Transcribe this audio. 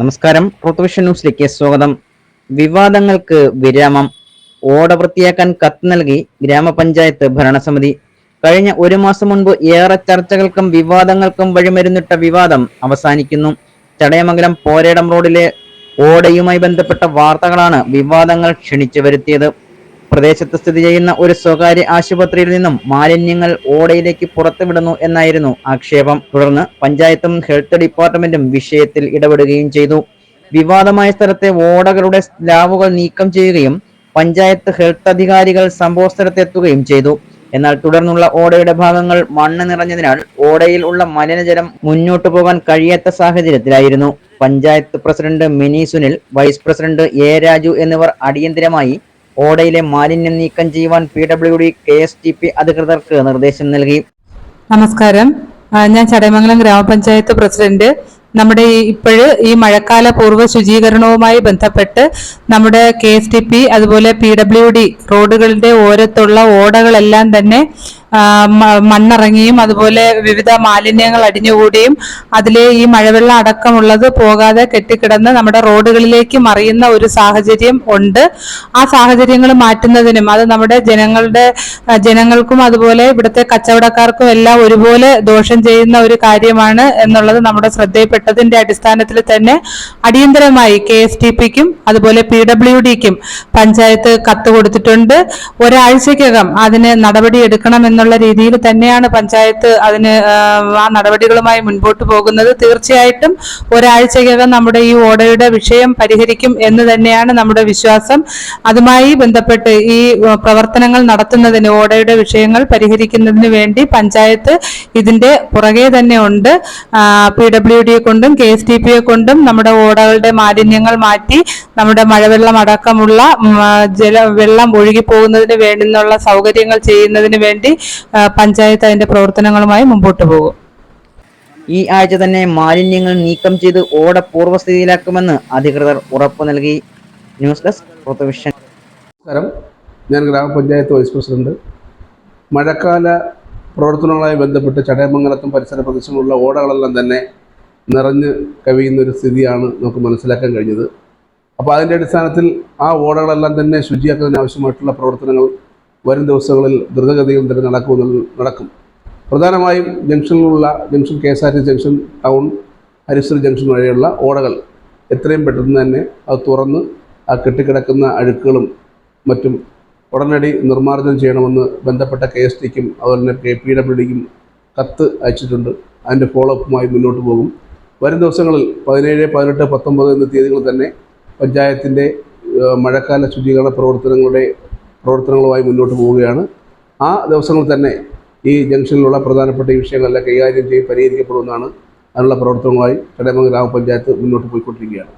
നമസ്കാരം. ഋതുവിഷൻ ന്യൂസിലേക്ക് സ്വാഗതം. വിവാദങ്ങൾക്ക് വിരാമം. ഓട വൃത്തിയാക്കാൻ കത്ത് നൽകി ഗ്രാമപഞ്ചായത്ത് ഭരണസമിതി. കഴിഞ്ഞ ഒരു മാസം മുൻപ് ഏറെ ചർച്ചകൾക്കും വിവാദങ്ങൾക്കും വഴിമരുന്നിട്ട വിവാദം അവസാനിക്കുന്നു. ചടയമംഗലം പോരേടം റോഡിലെ ഓടയുമായി ബന്ധപ്പെട്ട വാർത്തകളാണ് വിവാദങ്ങൾ ക്ഷണിച്ചു വരുത്തിയത്. പ്രദേശത്ത് സ്ഥിതി ചെയ്യുന്ന ഒരു സ്വകാര്യ ആശുപത്രിയിൽ നിന്നും മാലിന്യങ്ങൾ ഓടയിലേക്ക് പുറത്തുവിടുന്നു എന്നായിരുന്നു ആക്ഷേപം. തുടർന്ന് പഞ്ചായത്തും ഹെൽത്ത് ഡിപ്പാർട്ട്മെന്റും വിഷയത്തിൽ ഇടപെടുകയും ചെയ്തു. വിവാദമായ സ്ഥലത്തെ ഓടകളുടെ സ്ലാബുകൾ നീക്കം ചെയ്യുകയും പഞ്ചായത്ത് ഹെൽത്ത് അധികാരികൾ സംഭവ സ്ഥലത്തെത്തുകയും ചെയ്തു. എന്നാൽ തുടർന്നുള്ള ഓടയുടെ ഭാഗങ്ങൾ മണ്ണ് നിറഞ്ഞതിനാൽ ഓടയിൽ ഉള്ള മലിനജലം മുന്നോട്ടു പോകാൻ കഴിയാത്ത സാഹചര്യത്തിലായിരുന്നു. Panchayat president Mini Sunil vice president A Raju എന്നിവർ അടിയന്തിരമായി ഓടയിലെ മാലിന്യം നീക്കം ചെയ്യുവാൻ P W D K S T P അധികൃതർക്ക് നിർദ്ദേശം നൽകി. നമസ്കാരം. ഞാൻ ചടയമംഗലം ഗ്രാമപഞ്ചായത്ത് പ്രസിഡന്റ്. നമ്മുടെ ഇപ്പോഴ് ഈ മഴക്കാല പൂർവ ശുചീകരണവുമായി ബന്ധപ്പെട്ട് നമ്മുടെ കെ എസ് ടി പി അതുപോലെ പി ഡബ്ല്യു ഡി റോഡുകളുടെ ഓരത്തുള്ള ഓടകളെല്ലാം തന്നെ മണ്ണിറങ്ങിയും അതുപോലെ വിവിധ മാലിന്യങ്ങൾ അടിഞ്ഞുകൂടിയും അതിലെ ഈ മഴവെള്ളം അടക്കമുള്ളത് പോകാതെ കെട്ടിക്കിടന്ന് നമ്മുടെ റോഡുകളിലേക്ക് മറിയുന്ന ഒരു സാഹചര്യം ഉണ്ട്. ആ സാഹചര്യങ്ങൾ മാറ്റുന്നതിനും അത് നമ്മുടെ ജനങ്ങളുടെ ജനങ്ങൾക്കും അതുപോലെ ഇവിടുത്തെ കച്ചവടക്കാർക്കും എല്ലാം ഒരുപോലെ ദോഷം ചെയ്യുന്ന ഒരു കാര്യമാണ് എന്നുള്ളത് നമ്മുടെ ശ്രദ്ധയിൽപ്പെട്ടതിന്റെ അടിസ്ഥാനത്തിൽ തന്നെ അടിയന്തരമായി കെ എസ് ടി പിക്കും അതുപോലെ പി ഡബ്ല്യു ഡിക്കും പഞ്ചായത്ത് കത്ത് കൊടുത്തിട്ടുണ്ട്. ഒരാഴ്ചക്കകം അതിന് നടപടിയെടുക്കണം എന്നുള്ള രീതിയിൽ തന്നെയാണ് പഞ്ചായത്ത് അതിന് ആ, നടപടികളുമായി മുൻപോട്ട് പോകുന്നത്. തീർച്ചയായിട്ടും ഒരാഴ്ചക്കകം നമ്മുടെ ഈ ഓടയുടെ വിഷയം പരിഹരിക്കും എന്ന് തന്നെയാണ് നമ്മുടെ വിശ്വാസം. അതുമായി ബന്ധപ്പെട്ട് ഈ പ്രവർത്തനങ്ങൾ നടത്തുന്നതിന് ഓടയുടെ വിഷയങ്ങൾ പരിഹരിക്കുന്നതിന് വേണ്ടി പഞ്ചായത്ത് ഇതിന്റെ പുറകെ തന്നെ ഉണ്ട്. പി ഡബ്ല്യു ഡിയെ കൊണ്ടും കെ എസ് ടി പിയെ കൊണ്ടും നമ്മുടെ ഓടകളുടെ മാലിന്യങ്ങൾ മാറ്റി നമ്മുടെ മഴവെള്ളം അടക്കമുള്ള ജല വെള്ളം ഒഴുകി പോകുന്നതിന് വേണ്ടുന്നുള്ള സൗകര്യങ്ങൾ ചെയ്യുന്നതിന് വേണ്ടി പഞ്ചായത്ത് അതിന്റെ പ്രവർത്തനങ്ങളുമായി മുമ്പോട്ട് പോകും. ഈ ആഴ്ച തന്നെ മാലിന്യങ്ങൾ നീക്കം ചെയ്ത് ഓട പൂർവസ്ഥിതിയിലാക്കുമെന്ന് അധികൃതർ ഉറപ്പു നൽകി. ന്യൂസ് ഡെസ്ക് ഋതുവിഷൻ നമസ്കാരം. ഞാൻ ഗ്രാമപഞ്ചായത്ത് വൈസ് പ്രസിഡന്റ്. മഴക്കാല പ്രവർത്തനങ്ങളുമായി ബന്ധപ്പെട്ട് ചടയമംഗലത്തും പരിസര പ്രദേശങ്ങളുള്ള ഓടകളെല്ലാം തന്നെ നിറഞ്ഞ് കവിയുന്ന ഒരു സ്ഥിതിയാണ് നമുക്ക് മനസ്സിലാക്കാൻ കഴിഞ്ഞത്. അപ്പോൾ അതിന്റെ അടിസ്ഥാനത്തിൽ ആ ഓടകളെല്ലാം തന്നെ ശുചിയാക്കുന്നതിന് ആവശ്യമായിട്ടുള്ള പ്രവർത്തനങ്ങൾ വരും ദിവസങ്ങളിൽ ദ്രുതഗതിയിൽ തന്നെ നടക്കുന്ന നടക്കും. പ്രധാനമായും ജംഗ്ഷനിലുള്ള junction K S R T junction town Harishree junction വഴിയുള്ള ഓടകൾ എത്രയും പെട്ടെന്ന് തന്നെ അത് തുറന്ന് ആ കെട്ടിക്കിടക്കുന്ന അഴുക്കുകളും മറ്റും ഉടനടി നിർമ്മാർജനം ചെയ്യണമെന്ന് ബന്ധപ്പെട്ട കെ എസ് ടിക്കും അതുപോലെ തന്നെ കെ പി ഡബ്ല്യു ഡിക്കും കത്ത് അയച്ചിട്ടുണ്ട്. അതിന്റെ ഫോളോ അപ്പുമായി മുന്നോട്ട് പോകും. വരും ദിവസങ്ങളിൽ പതിനേഴ് പതിനെട്ട് പത്തൊമ്പത് എന്ന തീയതികളിൽ തന്നെ പഞ്ചായത്തിന്റെ മഴക്കാല ശുചീകരണ പ്രവർത്തനങ്ങളുടെ പ്രവർത്തനങ്ങളുമായി മുന്നോട്ട് പോവുകയാണ്. ആ ദിവസങ്ങളിൽ തന്നെ ഈ ജംഗ്ഷനിലുള്ള പ്രധാനപ്പെട്ട ഈ വിഷയങ്ങളെല്ലാം കൈകാര്യം ചെയ്ത് പരിഹരിക്കപ്പെടുമെന്നാണ് അതിനുള്ള പ്രവർത്തനങ്ങളുമായി ചടയമംഗലം ഗ്രാമപഞ്ചായത്ത് മുന്നോട്ട് പോയിക്കൊണ്ടിരിക്കുകയാണ്.